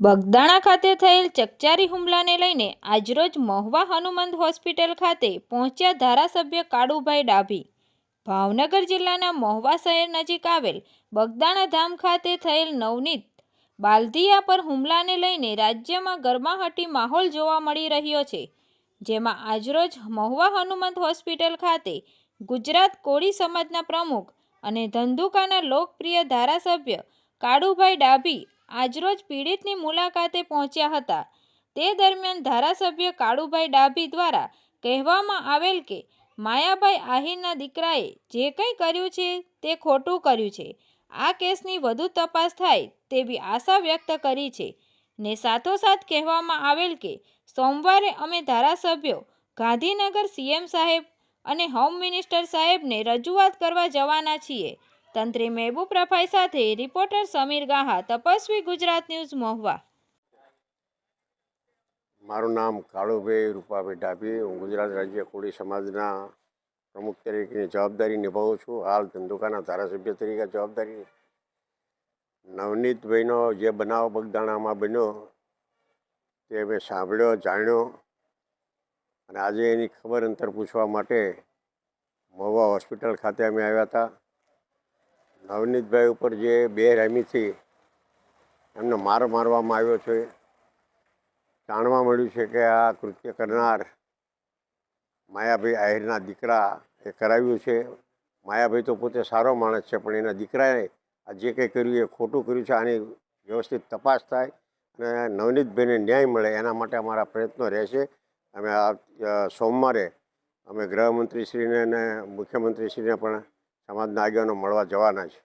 બગદાણા ખાતે થયેલ ચકચારી હુમલાને લઈને આજરોજ મહુવા હનુમંત હોસ્પિટલ ખાતે પહોંચ્યા ધારાસભ્ય કાળુભાઈ ડાભી. ભાવનગર જિલ્લાના મહુવા શહેર નજીક આવેલ બગદાણા ધામ ખાતે થયેલ નવનીત બાલદિયા પર હુમલાને લઈને રાજ્યમાં ગરમાહટી માહોલ જોવા મળી રહ્યો છે, જેમાં આજરોજ મહુવા હનુમંત હોસ્પિટલ ખાતે ગુજરાત કોળી સમાજના પ્રમુખ અને ધંધુકાના લોકપ્રિય ધારાસભ્ય કાળુભાઈ ડાભી આજરોજ પીડિતની મુલાકાતે પહોંચ્યા હતા. તે દરમિયાન ધારાસભ્ય કાળુભાઈ ડાભી દ્વારા કહેવામાં આવેલ કે, માયાભાઈ આહિરના દીકરાએ જે કંઈ કર્યું છે તે ખોટું કર્યું છે. આ કેસની વધુ તપાસ થાય તેવી આશા વ્યક્ત કરી છે. ને સાથોસાથ કહેવામાં આવેલ કે, સોમવારે અમે ધારાસભ્યો ગાંધીનગર સીએમ સાહેબ અને હોમ મિનિસ્ટર સાહેબને રજૂઆત કરવા જવાના છીએ. તંત્રી મહેબૂબ રફાઈ સાથે રિપોર્ટર સમીર ગાહા, તપસ્વી ગુજરાત ન્યૂઝ મહુવા. મારું નામ કાળુભાઈ રૂપાભાઈ ડાભી હું ગુજરાત રાજ્ય કોળી સમાજના પ્રમુખ તરીકેની જવાબદારી નિભાવું છું. હાલ ધંધુકાના ધારાસભ્ય તરીકે જવાબદારી નવનીતભાઈનો જે બનાવ બગદાણામાં બન્યો તે મેં સાંભળ્યો, જાણ્યો અને આજે એની ખબર અંતર પૂછવા માટે મહુવા હોસ્પિટલ ખાતે અમે આવ્યા હતા. નવનીતભાઈ ઉપર જે બે રહેમીથી એમને માર મારવામાં આવ્યો છે. જાણવા મળ્યું છે કે આ કૃત્ય કરનાર માયાભાઈ આહિરના દીકરા એ કરાવ્યું છે. માયાભાઈ તો પોતે સારો માણસ છે, પણ એના દીકરાએ આ જે કંઈ કર્યું એ ખોટું કર્યું છે, આની વ્યવસ્થિત તપાસ થાય અને નવનીતભાઈને ન્યાય મળે, એના માટે અમારા પ્રયત્નો રહેશે. અમે આ સોમવારે અમે ગૃહમંત્રીશ્રીને અને મુખ્યમંત્રીશ્રીને પણ સમાજના આગેવાનો મળવા જવાના છે.